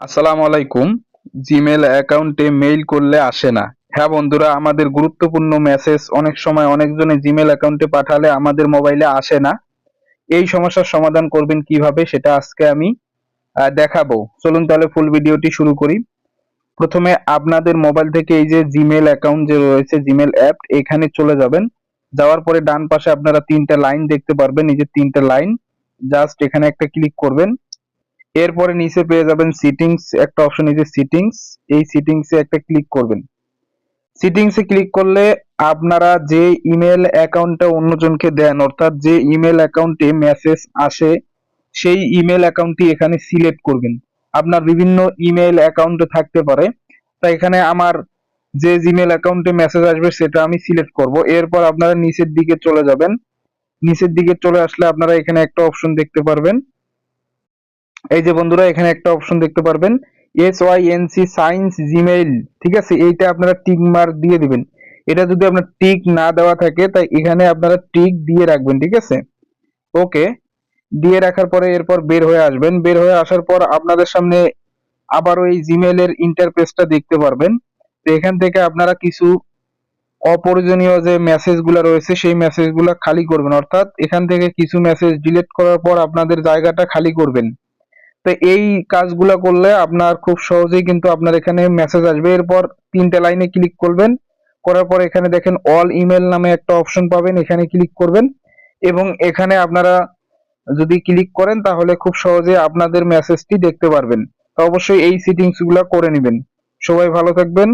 আসসালামু আলাইকুম। জিমেল অ্যাকাউন্টে মেইল করলে আসে না। হ্যাঁ বন্ধুরা, আমাদের গুরুত্বপূর্ণ মেসেজ অনেক সময় অনেকজনে জিমেল অ্যাকাউন্টে পাঠালে আমাদের মোবাইলে আসে না। এই সমস্যার সমাধান করবেন কীভাবে সেটা আজকে আমি দেখাবো। চলুন তাহলে ফুল ভিডিওটি শুরু করি। প্রথমে আপনাদের মোবাইল থেকে এই যে জিমেল অ্যাকাউন্ট যে রয়েছে জিমেল অ্যাপ এখানে চলে যাবেন। যাওয়ার পরে ডান পাশে আপনারা তিনটা লাইন দেখতে পারবেন। এই যে তিনটা লাইন জাস্ট এখানে একটা ক্লিক করবেন। এরপরে নিচে পেয়ে যাবেন সিটিংস একটা অপশন এই যে সিটিংস এই সিটিংসে একটা ক্লিক করবেন। সিটিংসে ক্লিক করলে আপনারা যে ইমেল অ্যাকাউন্টটা অন্যজনকে দেন, অর্থাৎ যে ইমেল অ্যাকাউন্টে মেসেজ আসে, সেই ইমেল অ্যাকাউন্টটি এখানে সিলেক্ট করবেন। আপনার বিভিন্ন ইমেল অ্যাকাউন্টে থাকতে পারে। তাই এখানে আমার যে জিমেল অ্যাকাউন্টে মেসেজ আসবে, সেটা আমি সিলেক্ট করব। এরপর আপনারা নিচের দিকে চলে যাবেন। নিচের দিকে চলে আসলে আপনারা এখানে একটা অপশন দেখতে পারবেন। এই যে বন্ধুরা, এখানে একটা অপশন দেখতে পারবেন। S Y N C science Gmail ঠিক আছে? এইটা আপনারা টিক মার্ক দিয়ে দিবেন। এটা যদি আপনার টিক না দেওয়া থাকে, তাই এখানে আপনারা টিক দিয়ে রাখবেন, ঠিক আছে? ওকে দিয়ে রাখার পরে এরপর বের হয়ে আসবেন। বের হয়ে আসার পর আপনাদের সামনে আবারও এই জিমেইলের ইন্টারফেসটা দেখতে পারবেন। তো এখান থেকে আপনারা কিছু অপ্রয়োজনীয় যে মেসেজগুলো রয়েছে, সেই মেসেজগুলো খালি করবেন। অর্থাৎ এখান থেকে কিছু মেসেজ ডিলিট করার পর আপনাদের জায়গাটা খালি করবেন। তো এই কাজগুলো করলে আপনার খুব সহজেই কিন্তু আপনার এখানে মেসেজ আসবে। এরপর তিনটে লাইনে ক্লিক করবেন। করার পর এখানে দেখেন অল ইমেল নামে একটা অপশন পাবেন। এখানে ক্লিক করবেন এবং এখানে আপনারা যদি ক্লিক করেন তাহলে খুব সহজে আপনাদের মেসেজটি দেখতে পারবেন। তো অবশ্যই এই সিটিংসগুলা করে নেবেন। সবাই ভালো থাকবেন।